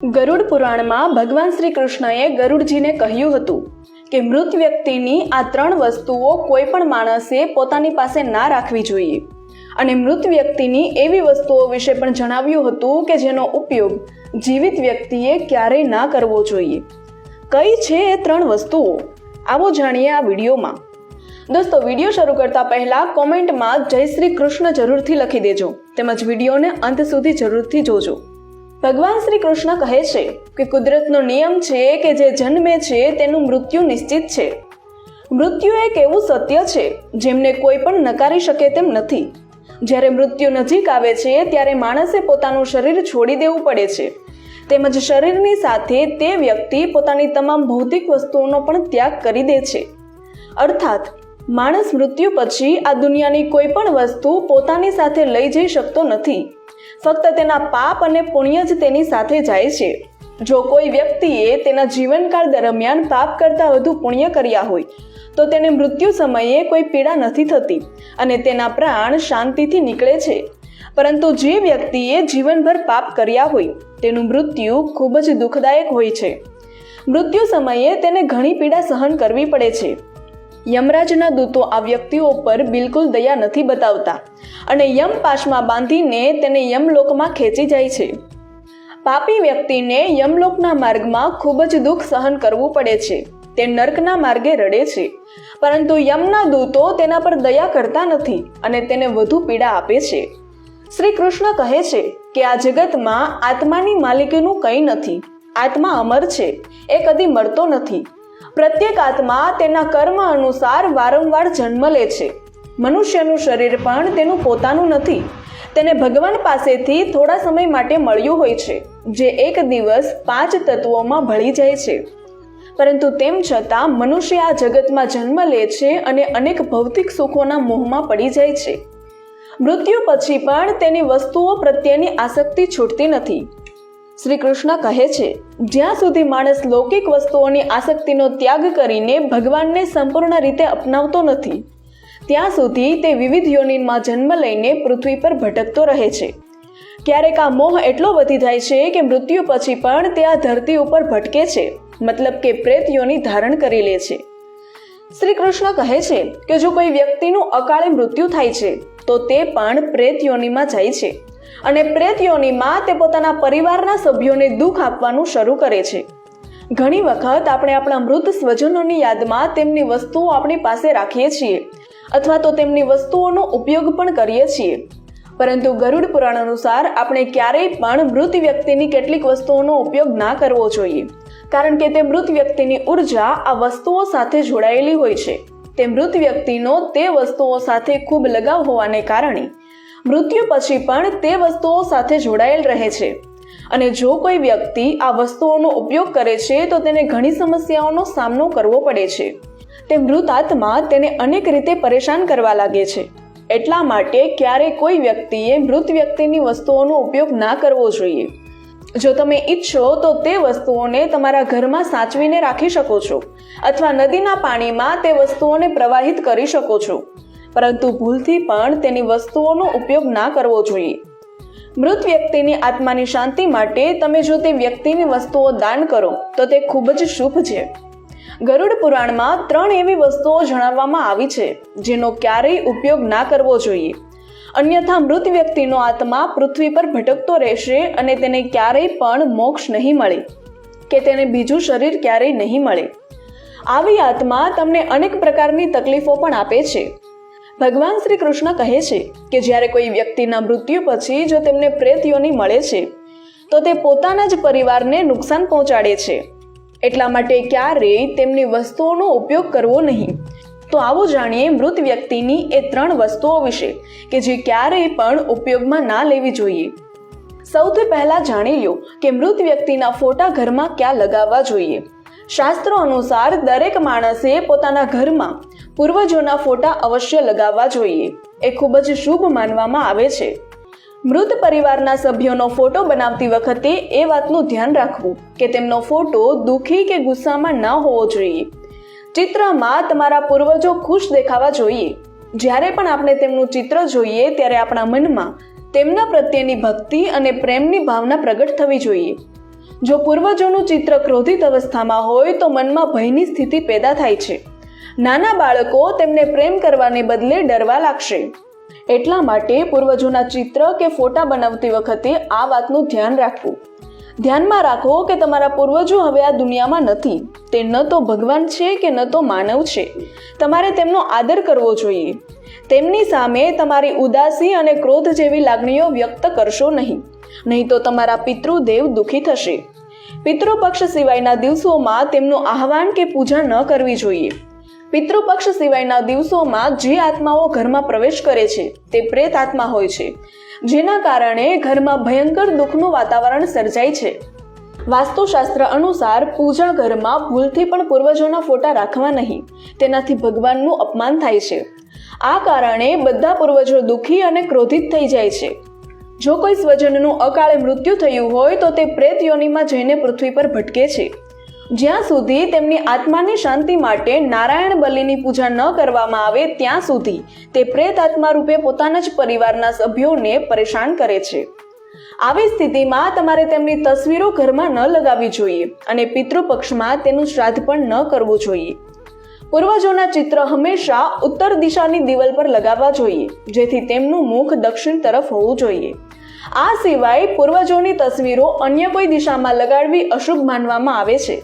ગરુડ પુરાણમાં ભગવાન શ્રી કૃષ્ણએ ગરુડજીને કહ્યું હતું કે મૃત વ્યક્તિની આ ત્રણ વસ્તુઓ કોઈ પણ માણસે પોતાની પાસે ના રાખવી જોઈએ. અને મૃત વ્યક્તિની એવી વસ્તુઓ વિશે પણ જણાવ્યું હતું કે જેનો ઉપયોગ જીવિત વ્યક્તિએ ક્યારેય ના કરવો જોઈએ. કઈ છે એ ત્રણ વસ્તુઓ? આવો જાણીએ આ વિડીયોમાં. દોસ્તો, વીડિયો શરૂ કરતા પહેલા કોમેન્ટમાં જય શ્રી કૃષ્ણ જરૂરથી લખી દેજો. તેમજ વિડીયોને અંત સુધી જરૂરથી જોજો. ભગવાન શ્રી કૃષ્ણ કહે છે કે કુદરતનો નિયમ છે કે જે જન્મે છે તેનું મૃત્યુ નિશ્ચિત છે. મૃત્યુ એક એવું સત્ય છે જેમને કોઈ પણ નકારી શકે તેમ નથી. જ્યારે મૃત્યુ નજીક આવે છે ત્યારે માણસે પોતાનું શરીર છોડી દેવું પડે છે. તેમજ શરીરની સાથે તે વ્યક્તિ પોતાની તમામ ભૌતિક વસ્તુઓનો પણ ત્યાગ કરી દે છે. અર્થાત માણસ મૃત્યુ પછી આ દુનિયાની કોઈ પણ વસ્તુ પોતાની સાથે લઈ જઈ શકતો નથી. ફક્ત તેના પાપ અને પુણ્ય જ તેની સાથે જાય છે. જો કોઈ વ્યક્તિએ તેના જીવનકાળ દરમિયાન પાપ કરતાં વધુ પુણ્ય કર્યા હોય, તો તેને મૃત્યુ સમયે કોઈ પીડા નથી થતી અને તેના પ્રાણ શાંતિથી નીકળે છે. પરંતુ જે વ્યક્તિએ જીવનભર પાપ કર્યા હોય, તેનું મૃત્યુ ખૂબ જ દુઃખદાયક હોય છે. મૃત્યુ સમયે તેને ઘણી પીડા સહન કરવી પડે છે. યમરાજના દૂતો આ વ્યક્તિઓ પર બિલકુલ દયા નથી બતાવતા અને યમ પાશમાં બાંધીને તેને યમલોકમાં ખેંચી જાય છે. પાપી વ્યક્તિને યમલોકના માર્ગમાં ખૂબ જ દુઃખ સહન કરવું પડે છે. તે નર્કના માર્ગે રડે છે. પરંતુ યમના દૂતો તેના પર દયા કરતા નથી અને તેને વધુ પીડા આપે છે. શ્રી કૃષ્ણ કહે છે કે આ જગતમાં આત્માની માલિકીનું કંઈ નથી. આત્મા અમર છે. એ કદી મળતો નથી. પ્રત્યેક આત્મા તેના કર્મ અનુસાર વારંવાર જન્મ લે છે. મનુષ્યનું શરીર પણ તેનું પોતાનું નથી. તેને ભગવાન પાસેથી થોડા સમય માટે મળ્યું હોય છે, જે એક દિવસ પાંચ તત્વોમાં ભળી જાય છે. પરંતુ તેમ છતાં મનુષ્ય આ જગતમાં જન્મ લે છે અને અનેક ભૌતિક સુખોના મોહમાં પડી જાય છે. મૃત્યુ પછી પણ તેની વસ્તુઓ પ્રત્યેની આસક્તિ છૂટતી નથી. શ્રી કૃષ્ણ કહે છે, જ્યાં સુધી માણસ લૌકિક વસ્તુઓની આસક્તિનો ત્યાગ કરીને ભગવાનને સંપૂર્ણ રીતે અપનાવતો નથી, ત્યાં સુધી તે વિવિધ યોનિમાં જન્મ લઈને પૃથ્વી પર ભટકતો રહે છે. ક્યારેક આ મોહ એટલો વધી જાય છે કે મૃત્યુ પછી પણ તે આ ધરતી ઉપર ભટકે છે, મતલબ કે પ્રેત યોનિ ધારણ કરી લે છે. શ્રી કૃષ્ણ કહે છે કે જો કોઈ વ્યક્તિનું અકાળે મૃત્યુ થાય છે, તો તે પણ પ્રેત યોનિમાં જાય છે. અને પ્રેતીઓની માં તે પોતાના પરિવારના સભ્યોને દુઃખ આપવાનું શરૂ કરે છે. ઘણી વખત આપણે આપણા મૃત સ્વજનોની યાદમાં તેમની વસ્તુઓ આપણી પાસે રાખીએ છીએ અથવા તો તેમની વસ્તુઓનો ઉપયોગ પણ કરીએ છીએ. પરંતુ ગરુડ પુરાણ અનુસાર આપણે ક્યારેય પણ મૃત વ્યક્તિની કેટલીક વસ્તુઓનો ઉપયોગ ના કરવો જોઈએ. કારણ કે તે મૃત વ્યક્તિની ઊર્જા આ વસ્તુઓ સાથે જોડાયેલી હોય છે. તે મૃત વ્યક્તિનો તે વસ્તુઓ સાથે ખૂબ લગાવ હોવાને કારણે મૃત્યુ પછી પણ તે વસ્તુઓ સાથે જોડાયેલ રહે છે. અને જો કોઈ વ્યક્તિ આ વસ્તુઓનો ઉપયોગ કરે છે, તો તેને ઘણી સમસ્યાઓનો સામનો કરવો પડે છે. તે મૃત આત્મા તેને અનેક રીતે પરેશાન કરવા લાગે છે. એટલા માટે ક્યારેય કોઈ વ્યક્તિએ મૃત વ્યક્તિની વસ્તુઓનો ઉપયોગ ના કરવો જોઈએ. જો તમે ઈચ્છો, તો તે વસ્તુઓને તમારા ઘરમાં સાચવીને રાખી શકો છો. અથવા નદીના પાણીમાં તે વસ્તુઓને પ્રવાહિત કરી શકો છો. પરંતુ ભૂલથી પણ તેની વસ્તુઓનો ઉપયોગ ના કરવો જોઈએ. મૃત વ્યક્તિની આત્માની શાંતિ માટે તમે જો તે વ્યક્તિની વસ્તુઓ દાન કરો, તો તે ખૂબ જ શુભ છે. ગરુડ પુરાણમાં ત્રણ એવી વસ્તુઓ જણાવવામાં આવી છે, જેનો ક્યારેય ઉપયોગ ના કરવો જોઈએ. અન્યથા મૃત વ્યક્તિનો આત્મા પૃથ્વી પર ભટકતો રહેશે અને તેને ક્યારેય પણ મોક્ષ નહીં મળે, કે તેને બીજું શરીર ક્યારેય નહીં મળે. આવી આત્મા તમને અનેક પ્રકારની તકલીફો પણ આપે છે. ભગવાન શ્રી કૃષ્ણ કહે છે કે જ્યારે કોઈ વ્યક્તિના મૃત્યુ પછી જો તેમને પ્રેતયોની મળે છે, તો તે પોતાના જ પરિવારને નુકસાન પહોંચાડે છે. એટલા માટે ક્યારેય તેમની વસ્તુઓનો ઉપયોગ કરવો નહીં. તો આવો જાણીએ મૃત વ્યક્તિની એ ત્રણ વસ્તુઓ વિશે, કે જે ક્યારેય પણ ઉપયોગમાં ના લેવી જોઈએ. સૌથી પહેલા જાણી લો કે મૃત વ્યક્તિના ફોટા ઘરમાં ક્યાં લગાવવા જોઈએ. શાસ્ત્રો અનુસાર દરેક માણસે પોતાના ઘરમાં પૂર્વજોના ફોટા અવશ્ય લગાવવા જોઈએ. એ ખૂબ જ શુભ માનવામાં આવે છે. મૃત પરિવારના સભ્યોનો ફોટો બનાવતી વખતે એ વાતનું ધ્યાન રાખવું કે તેમનો ફોટો દુઃખી કે ગુસ્સામાં ન હોવો જોઈએ. ચિત્રમાં તમારા પૂર્વજો ખુશ દેખાવા જોઈએ. જ્યારે પણ આપણે તેમનું ચિત્ર જોઈએ ત્યારે આપણા મનમાં તેમના પ્રત્યેની ભક્તિ અને પ્રેમની ભાવના પ્રગટ થવી જોઈએ. જો પૂર્વજોનું ચિત્ર ક્રોધિત અવસ્થામાં હોય તો મનમાં ભયની સ્થિતિ પેદા થાય છે. નાના બાળકો તેમને પ્રેમ કરવાને બદલે ડરવા લાગશે. એટલા માટે પૂર્વજોના ચિત્ર કે ફોટા બનાવતી વખતે આ વાતનું ધ્યાન રાખવું. ધ્યાનમાં રાખો કે તમારા પૂર્વજો હવે આ દુનિયામાં નથી. તે ન તો ભગવાન છે કે ન તો માનવ છે. તમારે તેમનો આદર કરવો જોઈએ. તેમની સામે તમારી ઉદાસી અને ક્રોધ જેવી લાગણીઓ વ્યક્ત કરશો નહીં. નહીં તો તમારા પિતૃદેવ દુઃખી થશે. પિતૃપક્ષ સિવાયના દિવસોમાં તેમનું આહવાન કે પૂજા ન કરવી જોઈએ. પિતૃપક્ષ સિવાયના દિવસોમાં જે આત્માઓ ઘરમાં પ્રવેશ કરે છે, તે પ્રેત આત્મા હોય છે. જેના કારણે ઘરમાં ભયંકર દુઃખનું વાતાવરણ સર્જાય છે. વાસ્તુશાસ્ત્ર અનુસાર પૂજા ઘરમાં ભૂલથી પણ પૂર્વજોના ફોટા રાખવા નહીં, તેનાથી ભગવાનનું અપમાન થાય છે. આ કારણે બધા પૂર્વજો દુઃખી અને ક્રોધિત થઈ જાય છે. જો કોઈ સ્વજનનું અકાળે મૃત્યુ થયું હોય તો તે પ્રેત યોનિમાં જઈને પૃથ્વી પર ભટકે છે. જ્યાં સુધી તેમની આત્માની શાંતિ માટે નારાયણ બલિની પૂજા ન કરવામાં આવે ત્યાં સુધી તે પ્રેત આત્મા રૂપે પોતાના જ પરિવારના સભ્યોને પરેશાન કરે છે. આવી સ્થિતિમાં તમારે તેમની તસવીરો ઘરમાં ન લગાવવી જોઈએ અને પિતૃપક્ષમાં તેનું શ્રાદ્ધ પણ ન કરવું જોઈએ. પૂર્વજોના ચિત્ર હંમેશા ઉત્તર દિશાની દિવાલ પર લગાવવા જોઈએ, જેથી તેમનું મુખ દક્ષિણ તરફ હોવું જોઈએ. આ સિવાય પૂર્વજોની તસવીરો અન્ય કોઈ દિશામાં લગાડવી અશુભ માનવામાં આવે છે.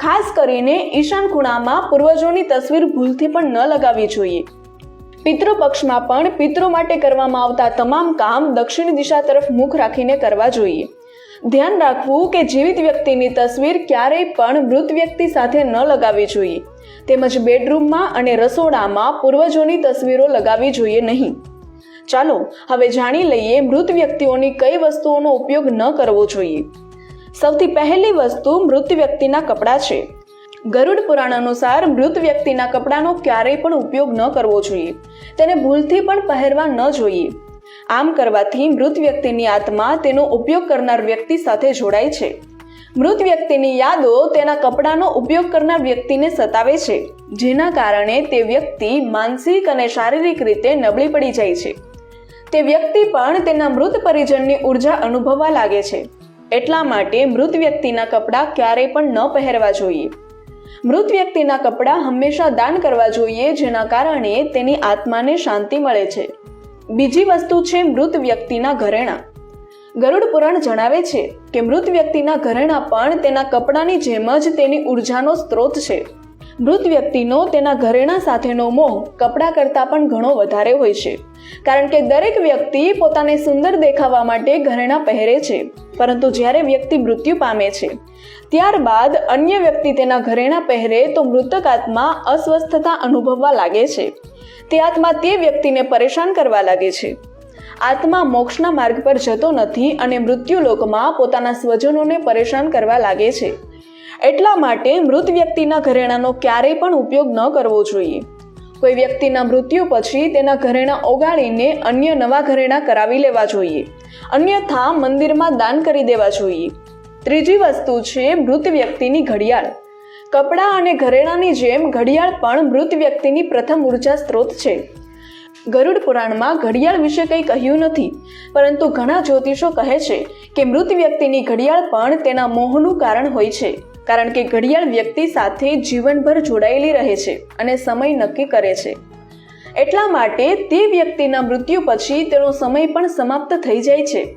ખાસ કરીને ઈશાન ખૂણામાં પૂર્વજોની તસવીર ભૂલથી પણ ન લગાવવી જોઈએ. પિતૃપક્ષમાં પણ પિતૃ માટે કરવામાં આવતા તમામ કામ દક્ષિણ દિશા તરફ મુખ રાખીને કરવા જોઈએ. ધ્યાન રાખવું કે જીવિત વ્યક્તિની તસવીર ક્યારેય પણ મૃત વ્યક્તિ સાથે ન લગાવવી જોઈએ. તેમજ બેડરૂમમાં અને રસોડામાં પૂર્વજોની તસવીરો લગાવવી જોઈએ નહીં. ચાલો, હવે જાણી લઈએ મૃત વ્યક્તિઓની કઈ વસ્તુઓનો ઉપયોગ ન કરવો જોઈએ. સૌથી પહેલી વસ્તુ મૃત વ્યક્તિના કપડાં છે. ગરુડ પુરાણ અનુસાર મૃત વ્યક્તિના કપડાનો ક્યારેય પણ ઉપયોગ ન કરવો જોઈએ. તેને ભૂલથી પણ પહેરવા ન જોઈએ. આમ કરવાથી મૃત વ્યક્તિની આત્મા તેનો ઉપયોગ કરનાર વ્યક્તિ સાથે જોડાય છે. મૃત વ્યક્તિની યાદો તેના કપડાનો ઉપયોગ કરનાર વ્યક્તિને સતાવે છે, જેના કારણે તે વ્યક્તિ માનસિક અને શારીરિક રીતે નબળી પડી જાય છે. તે વ્યક્તિ પણ તેના મૃત પરિજનની ઊર્જા અનુભવવા લાગે છે. એટલા માટે મૃત વ્યક્તિના કપડાં ક્યારેય પણ ન પહેરવા જોઈએ. મૃત વ્યક્તિના કપડાં હંમેશા દાન કરવા જોઈએ, જેના કારણે તેની આત્માને શાંતિ મળે છે. બીજી વસ્તુ છે મૃત વ્યક્તિના ઘરેણાં. ગરુડ પુરાણ જણાવે છે કે મૃત વ્યક્તિના ઘરેણાં પણ તેના કપડાની જેમ જ તેની ઉર્જાનો સ્ત્રોત છે. મૃત વ્યક્તિનો તેના ઘરેણાં સાથેનો મોહ કપડાં કરતાં પણ ઘણો વધારે હોય છે. કારણ કે દરેક વ્યક્તિ પોતાને સુંદર દેખાવા માટે ઘરેણાં પહેરે છે, પરંતુ જ્યારે વ્યક્તિ મૃત્યુ પામે છે, ત્યારબાદ અન્ય વ્યક્તિ તેના ઘરેણાં પહેરે તો મૃતક આત્મા અસ્વસ્થતા અનુભવવા લાગે છે. તે આત્મા તે વ્યક્તિને પરેશાન કરવા લાગે છે. આત્મા મોક્ષના માર્ગ પર જતો નથી અને મૃત્યુલોકમાં પોતાના સ્વજનોને પરેશાન કરવા લાગે છે. એટલા માટે મૃત વ્યક્તિના ઘરેણાંનો ક્યારેય પણ ઉપયોગ ન કરવો જોઈએ. કોઈ વ્યક્તિના મૃત્યુ પછી તેના ઘરેણાં ઓગાળીને અન્ય નવા ઘરેણાં કરાવી લેવા જોઈએ. અન્યથા મંદિરમાં દાન કરી દેવા જોઈએ. ત્રીજી વસ્તુ છે મૃત વ્યક્તિની ઘડિયાળ. કપડાં અને ઘરેણાંની જેમ ઘડિયાળ પણ મૃત વ્યક્તિની પ્રથમ ઊર્જા સ્ત્રોત છે. ગરુડ પુરાણમાં ઘડિયાળ વિશે કંઈ કહ્યું નથી, પરંતુ ઘણા જ્યોતિષો કહે છે કે મૃત વ્યક્તિની ઘડિયાળ પણ તેના મોહનું કારણ હોય છે. કારણ કે ઘડિયાળ વ્યક્તિ સાથે જીવનભર જોડાયેલી રહે છે અને સમય નક્કી કરે છે. એટલા માટે તે વ્યક્તિના મૃત્યુ પછી તેનો સમય પણ સમાપ્ત થઈ જાય છે.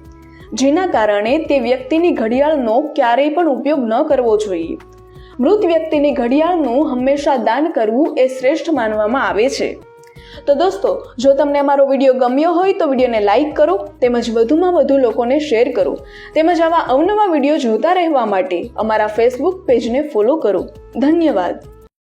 જેના કારણે તે વ્યક્તિની ઘડિયાળનો ક્યારેય પણ ઉપયોગ ન કરવો જોઈએ. મૃત વ્યક્તિની ઘડિયાળનું હંમેશા દાન કરવું એ શ્રેષ્ઠ માનવામાં આવે છે. તો દોસ્તો, જો તમને અમારો વીડિયો ગમ્યો હોય તો વિડીયોને લાઇક કરો તેમજ વધુમાં વધુ લોકોને શેર કરો. તેમજ આવા અવનવા વીડિયો જોતા રહેવા માટે અમારા ફેસબુક પેજને ફોલો કરો. ધન્યવાદ.